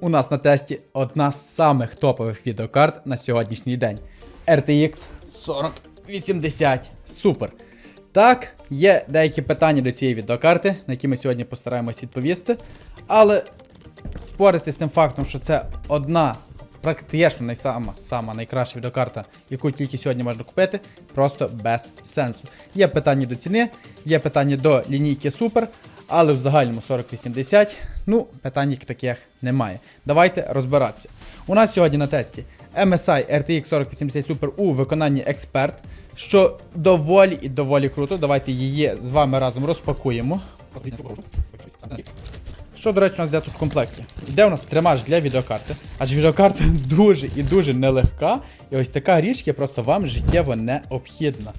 У нас на тесті одна з самих топових відеокарт на сьогоднішній день. RTX 4080 Super. Так, є деякі питання до цієї відеокарти, на які ми сьогодні постараємось відповісти. Але спорити з тим фактом, що це одна практично найсама, сама найкраща відеокарта, яку тільки сьогодні можна купити, просто без сенсу. Є питання до ціни, є питання до лінійки Super, але в загальному 4080, ну, питань як таких немає. Давайте розбиратися. У нас сьогодні на тесті MSI RTX 4080 Super у виконанні Expert, що доволі і доволі круто. Давайте її з вами разом розпакуємо. Що, до речі, у нас йде тут в комплекті? Йде у нас тримач для відеокарти, адже відеокарта дуже і дуже нелегка, і ось така річ є просто вам життєво необхідна.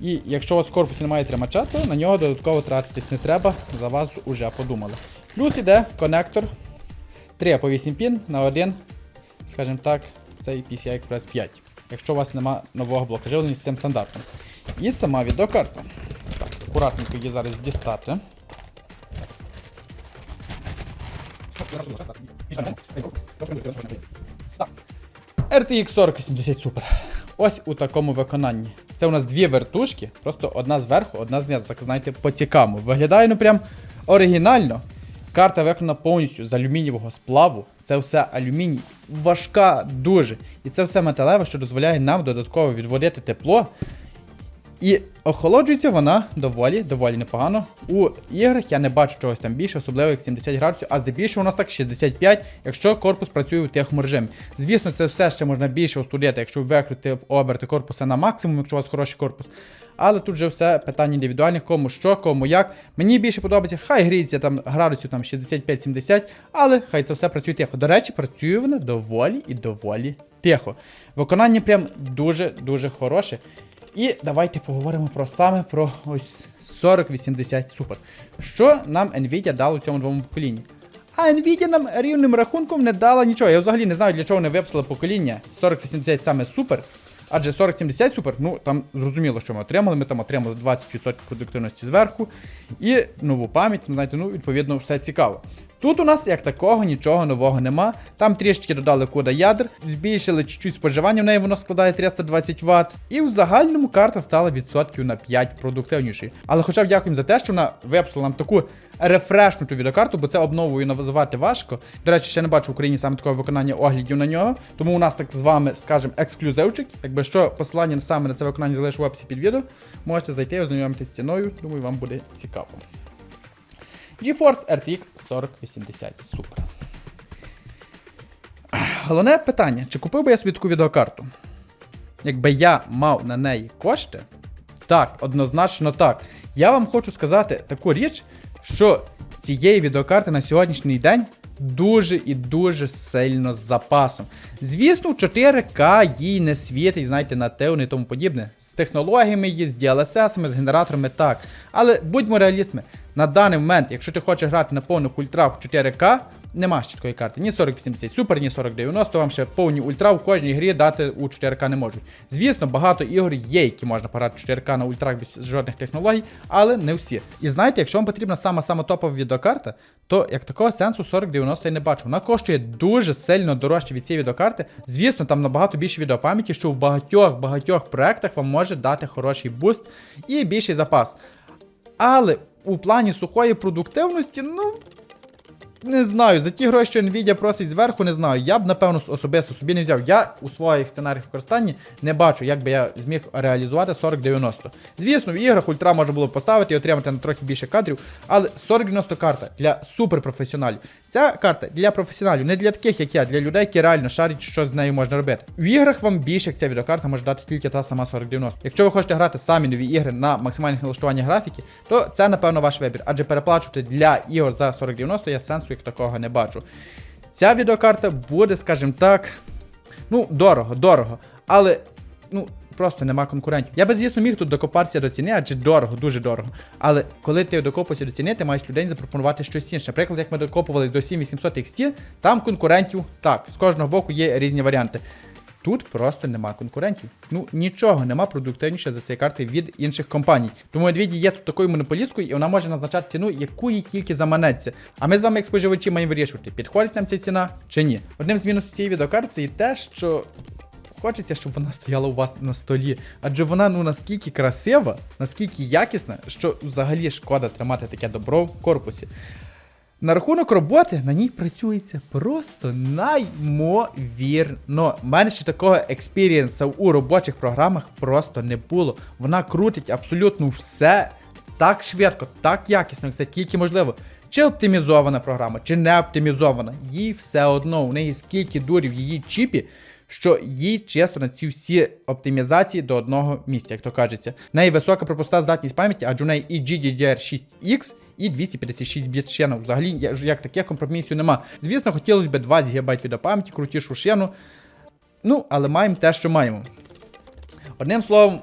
І якщо у вас в корпусі немає тримача, то на нього додатково тратитись не треба, за вас уже подумали. Плюс іде конектор 3 по 8 пін на один, скажімо так, цей PCI Express 5. Якщо у вас немає нового блока живлення з цим стандартом. І сама відеокарта. Так, акуратненько її зараз дістати. RTX 4080 Super. Ось у такому виконанні. Це у нас дві вертушки, просто одна зверху, одна знизу, так знаєте, по цікавому. Виглядає ну прям оригінально. Карта виконана повністю з алюмінієвого сплаву. Це все алюміній, важка дуже. І це все металеве, що дозволяє нам додатково відводити тепло. І охолоджується вона доволі, доволі непогано. У іграх я не бачу чогось там більше, особливо як 70 градусів, а здебільшого у нас так 65, якщо корпус працює у тихому режимі. Звісно, це все ще можна більше остудити, якщо викрити оберти корпуса на максимум, якщо у вас хороший корпус. Але тут вже все питання індивідуальних, кому що, кому як. Мені більше подобається, хай гріється там градусів там 65-70, але хай це все працює тихо. До речі, працює воно доволі і доволі тихо. Виконання прям дуже-дуже хороше. І давайте поговоримо про саме про ось 4080 Super. Що нам Nvidia дала у цьому новому поколінні? А Nvidia нам рівним рахунком не дала нічого. Я взагалі не знаю, для чого вони виписали покоління 4080 саме Super. Адже 4070 Super, ну там зрозуміло, що ми отримали. Ми там отримали 20% продуктивності зверху. І нову пам'ять, ну, знаєте, ну, відповідно, все цікаво. Тут у нас як такого нічого нового нема. Там трішки додали кода ядер, збільшили чуть-чуть споживання, в неї воно складає 320 Вт. І в загальному карта стала відсотків на 5 продуктивнішою. Але хоча б дякуємо за те, що вона виписала нам таку рефрешнуту відеокарту, бо це обновою називати важко. До речі, ще не бачу в Україні саме такого виконання оглядів на нього. Тому у нас так з вами, скажемо, ексклюзивчик. Якби що, посилання саме на це виконання залишу в описі під відео. Можете зайти і ознайомитися з ціною. Думаю, вам буде цікаво. GeForce RTX 4080 Super. Головне питання: чи купив би я собі таку відеокарту? Якби я мав на неї кошти? Так, однозначно так. Я вам хочу сказати таку річ, що цієї відеокарти на сьогоднішній день дуже і дуже сильно з запасом. Звісно, в 4К їй не світить, знаєте, на те і тому подібне. З технологіями її, з DLSS, з генераторами так. Але будьмо реалістами, на даний момент, якщо ти хочеш грати на повних ультрах в 4К, нема ще такої карти. Ні 4080 Super, ні 4090, вам ще повні ультра в кожній грі дати у 4К не можуть. Звісно, багато ігор є, які можна пограти в 4К на ультрах без жодних технологій, але не всі. І знаєте, якщо вам потрібна сама сама топова відеокарта, то як такого сенсу 4090 я не бачу. Вона коштує дуже сильно дорожче від цієї відеокарти. Звісно, там набагато більше відеопам'яті, що в багатьох багатьох проектах вам може дати хороший буст і більший запас. Але у плані сухої продуктивності, ну. Не знаю, за ті гроші, що Nvidia просить зверху, не знаю. Я б, напевно, особисто собі не взяв. Я у своїх сценаріях використання не бачу, як би я зміг реалізувати 4090. Звісно, в іграх ультра можна було поставити і отримати на трохи більше кадрів, але 4090 карта для суперпрофесіоналів. Ця карта для професіоналів, не для таких, як я, для людей, які реально шарять, що з нею можна робити. В іграх вам більше як ця відеокарта може дати тільки та сама 4090. Якщо ви хочете грати самі нові ігри на максимальних налаштуваннях графіки, то це, напевно, ваш вибір, адже переплачувати для ігор за 4090 я сенсу як такого не бачу. Ця відеокарта буде, скажімо так, ну, дорого, дорого. Але, ну, просто нема конкурентів. Я би, звісно, міг тут докопатися до ціни, адже дорого, дуже дорого. Але коли ти докопуєшся до ціни, ти маєш людей запропонувати щось інше. Наприклад, як ми докопували до 7800 XT, там конкурентів так, з кожного боку є різні варіанти. Тут просто нема конкурентів. Ну нічого нема продуктивніше за цієї карти від інших компаній. Тому Nvidia є тут такою монополісткою, і вона може назначати ціну, яку їй тільки заманеться. А ми з вами, як споживачі, маємо вирішувати, підходить нам ця ціна чи ні. Одним з мінусів цієї відеокарти і те, що. Хочеться, щоб вона стояла у вас на столі, адже вона ну наскільки красива, наскільки якісна, що взагалі шкода тримати таке добро в корпусі. На рахунок роботи на ній працюється просто мене ще такого експірієнсу у робочих програмах просто не було. Вона крутить абсолютно все так швидко, так якісно, як це тільки можливо. Чи оптимізована програма, чи не оптимізована, їй все одно, у неї скільки дурів в її чіпі, що їй чесно на ці всі оптимізації до одного місця, як то кажеться. В неї висока пропуста здатність пам'яті, адже у неї і GDDR6X, і 256 біт шену. Взагалі, як, таких компромісів нема. Звісно, хотілося б 20 ГБ відеопам'яті, крутішу шену. Ну, але маємо те, що маємо. Одним словом,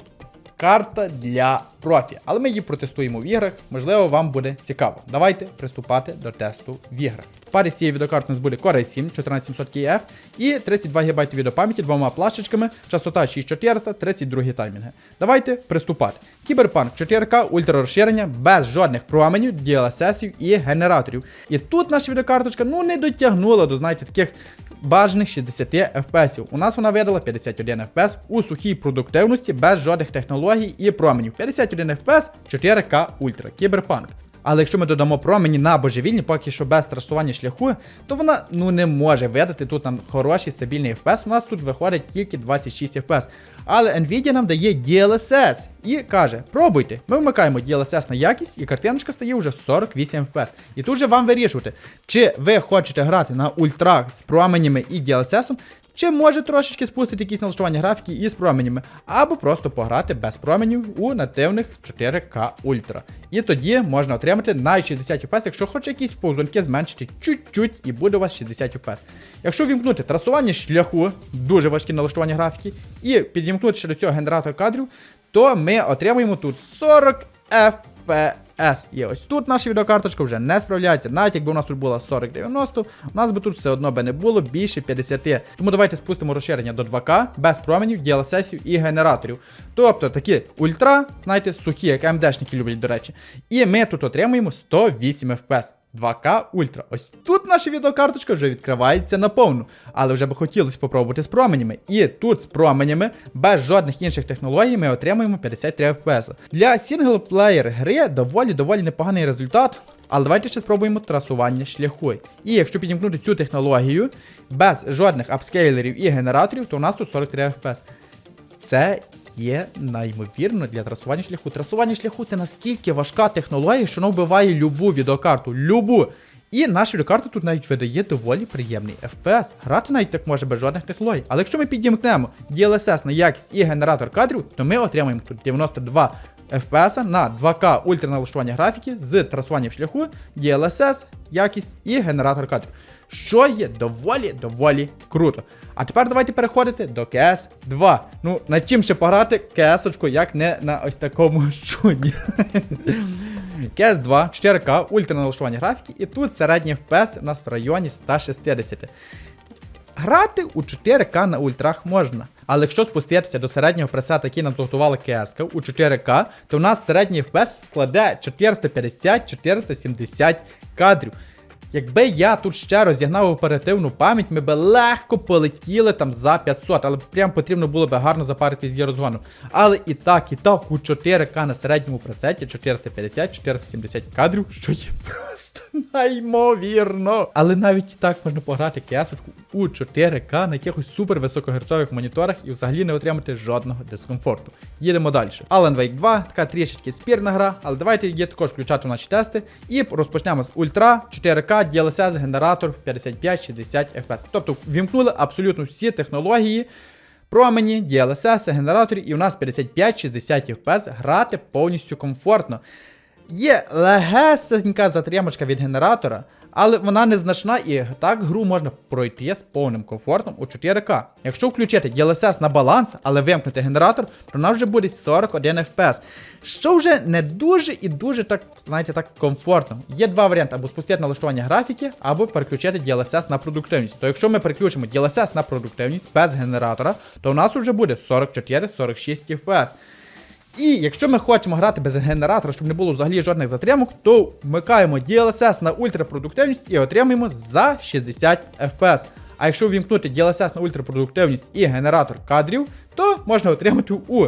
карта для профі. Але ми її протестуємо в іграх. Можливо, вам буде цікаво. Давайте приступати до тесту в іграх. В парі з цієї відеокарти у нас буде Core i 7 14700 KF і 32 ГБ відеопам'яті двома плашечками, частота 6400, 32 таймінги. Давайте приступати. Кіберпанк 4К, ультрарозширення, без жодних променів, DLSS і генераторів. І тут наша відеокарточка ну не дотягнула до, знаєте, таких бажаних 60 FPS. У нас вона видала 51 FPS у сухій продуктивності без жодних технологій і променів. 51 FPS 4К Ультра Кіберпанк. Але якщо ми додамо промені на божевільні, поки що без трасування шляху, то вона ну не може видати тут нам хороший стабільний FPS. У нас тут виходить тільки 26 FPS. Але Nvidia нам дає DLSS і каже: пробуйте. Ми вмикаємо DLSS на якість, і картиночка стає вже 48 FPS. І тут же вам вирішувати, чи ви хочете грати на ультрах з променями і DLSS, чи може трошечки спустити якісь налаштування графіки із променями, або просто пограти без променів у нативних 4К Ультра. І тоді можна отримати на 60 FPS, якщо хоче якісь повзунки зменшити чуть-чуть, і буде у вас 60 FPS. Якщо вімкнути трасування шляху, дуже важкі налаштування графіки, і підімкнути ще до цього генератор кадрів, то ми отримуємо тут 40 FPS. S. І ось тут наша відеокарточка вже не справляється. Навіть якби у нас тут була 4090, у нас би тут все одно би не було більше 50. Тому давайте спустимо розширення до 2К без променів, DLSS і генераторів. Тобто такі ультра, знаєте, сухі, як МДшники люблять, до речі. І ми тут отримуємо 108 FPS. 2К Ультра. Ось тут наша відеокарточка вже відкривається наповну. Але вже би хотілося спробувати з променями. І тут з променями, без жодних інших технологій, ми отримуємо 53 FPS. Для сінглплеєр гри доволі-доволі непоганий результат. Але давайте ще спробуємо трасування шляху. І якщо підімкнути цю технологію без жодних апскейлерів і генераторів, то у нас тут 43 FPS. Це є наймовірно для трасування шляху. Трасування шляху це наскільки важка технологія, що вона вбиває любу відеокарту. Любу. І наша відеокарта тут навіть видає доволі приємний FPS. Грати навіть так може без жодних технологій. Але якщо ми підімкнемо DLSS на якість і генератор кадрів, то ми отримаємо тут 92 FPS на 2К ультраналаштування графіки з трасуванням шляху, DLSS, якість і генератор кадрів. Що є доволі-доволі круто. А тепер давайте переходити до cs 2. Ну, над чим ще пограти КС-очку, як не на ось такому чуді. cs 2, 4К, ультраналаштування графіки, і тут середній FPS у нас в районі 160. Грати у 4К на ультрах можна. Але якщо спуститися до середнього пресета, який нам зготувала КС у 4К, то у нас середній FPS складе 450-470 кадрів. Якби я тут ще розігнав оперативну пам'ять, ми би легко полетіли там за 500, але прям потрібно було би гарно запаритись з розгону. Але і так, і так, у 4К на середньому пресеті 450-470 кадрів, що є просто неймовірно. Але навіть і так можна пограти кесочку у 4К на якихось супер високогерцових моніторах і взагалі не отримати жодного дискомфорту. Їдемо далі. Alan Wake 2, така трішечки спірна гра, але давайте її також включати в наші тести. І розпочнемо з ультра 4К. DLSS генератор 55-60 FPS. Тобто вімкнули абсолютно всі технології. Промені, DLSS, генераторі, і у нас 55-60 FPS грати повністю комфортно. Є легесенька затримочка від генератора, але вона незначна і так гру можна пройти з повним комфортом у 4К. Якщо включити DLSS на баланс, але вимкнути генератор, то нас вже буде 41 FPS. Що вже не дуже і дуже так, знаєте, так комфортно. Є два варіанти: або спустити налаштування графіки, або переключити DLSS на продуктивність. То якщо ми переключимо DLSS на продуктивність без генератора, то у нас вже буде 44-46 FPS. І якщо ми хочемо грати без генератора, щоб не було взагалі жодних затримок, то вмикаємо DLSS на ультрапродуктивність і отримуємо за 60 FPS. А якщо вімкнути DLSS на ультрапродуктивність і генератор кадрів, то можна отримати у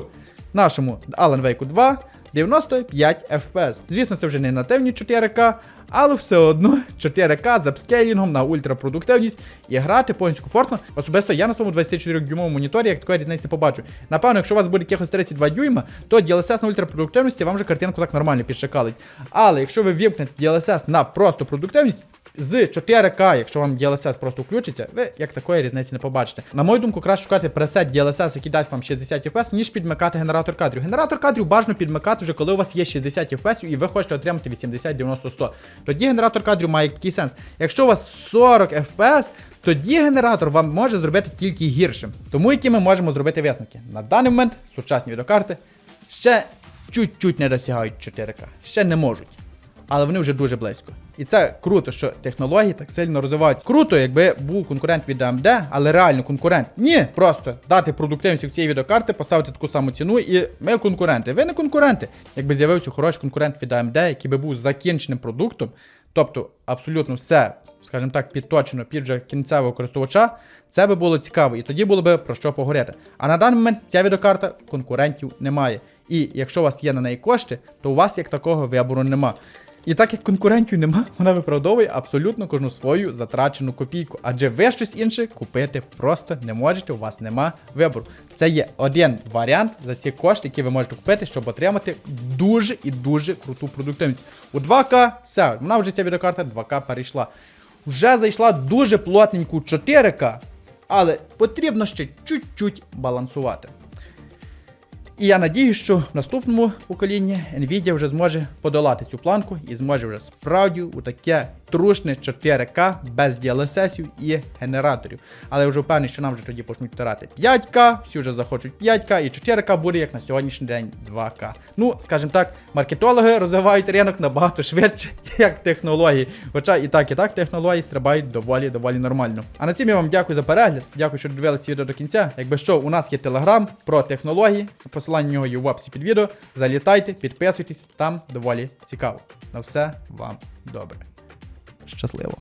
нашому Alan Wake 2 95 FPS. Звісно, це вже не нативні 4К, але все одно 4К з апскейлінгом на ультрапродуктивність і грати повністю комфортно. Особисто я на своєму 24-дюймовому моніторі, як такої різниці побачу. Напевно, якщо у вас буде якихось 32 дюйма, то DLSS на ультрапродуктивності вам вже картинку так нормально підшакалить. Але якщо ви вімкнете DLSS на просто продуктивність, з 4К, якщо вам DLSS просто включиться, ви як такої різниці не побачите. На мою думку, краще шукати пресет DLSS, який дасть вам 60 FPS, ніж підмикати генератор кадрів. Генератор кадрів бажано підмикати вже коли у вас є 60 FPS і ви хочете отримати 80, 90, 100. Тоді генератор кадрів має такий сенс. Якщо у вас 40 FPS, тоді генератор вам може зробити тільки гіршим. Тому які ми можемо зробити висновки. На даний момент сучасні відеокарти ще чуть-чуть не досягають 4К, ще не можуть але вони вже дуже близько. І це круто, що технології так сильно розвиваються. Круто, якби був конкурент від AMD, але реально конкурент. Ні, просто дати продуктивність в цієї відеокарти, поставити таку саму ціну, і ми конкуренти. Ви не конкуренти. Якби з'явився хороший конкурент від AMD, який би був закінченим продуктом, тобто абсолютно все, скажімо так, підточено під вже кінцевого користувача, це би було цікаво, і тоді було би про що поговорити. А на даний момент ця відеокарта конкурентів немає. І якщо у вас є на неї кошти, то у вас як такого вибору нема. І так як конкурентів нема, вона виправдовує абсолютно кожну свою затрачену копійку. Адже ви щось інше купити просто не можете, у вас нема вибору. Це є один варіант за ці кошти, які ви можете купити, щоб отримати дуже і дуже круту продуктивність. У 2К все, вона вже ця відеокарта 2К перейшла. Вже зайшла дуже плотненьку 4К, але потрібно ще чуть-чуть балансувати. І я надію, що в наступному поколінні Nvidia вже зможе подолати цю планку і зможе вже справді у таке трушне 4К без DLSS і генераторів. Але я вже впевнений, що нам вже тоді почнуть тирати 5К, всі вже захочуть 5К, і 4К буде як на сьогоднішній день 2К. Ну, скажімо так, маркетологи розвивають ринок набагато швидше, як технології. Хоча і так, і так технології стрибають доволі доволі нормально. А на цим я вам дякую за перегляд. Дякую, що дивилися відео до кінця. Якби що, у нас є телеграм про технології. Посилання на нього є в описі під відео. Залітайте, підписуйтесь, там доволі цікаво. На все вам добре. Щасливо!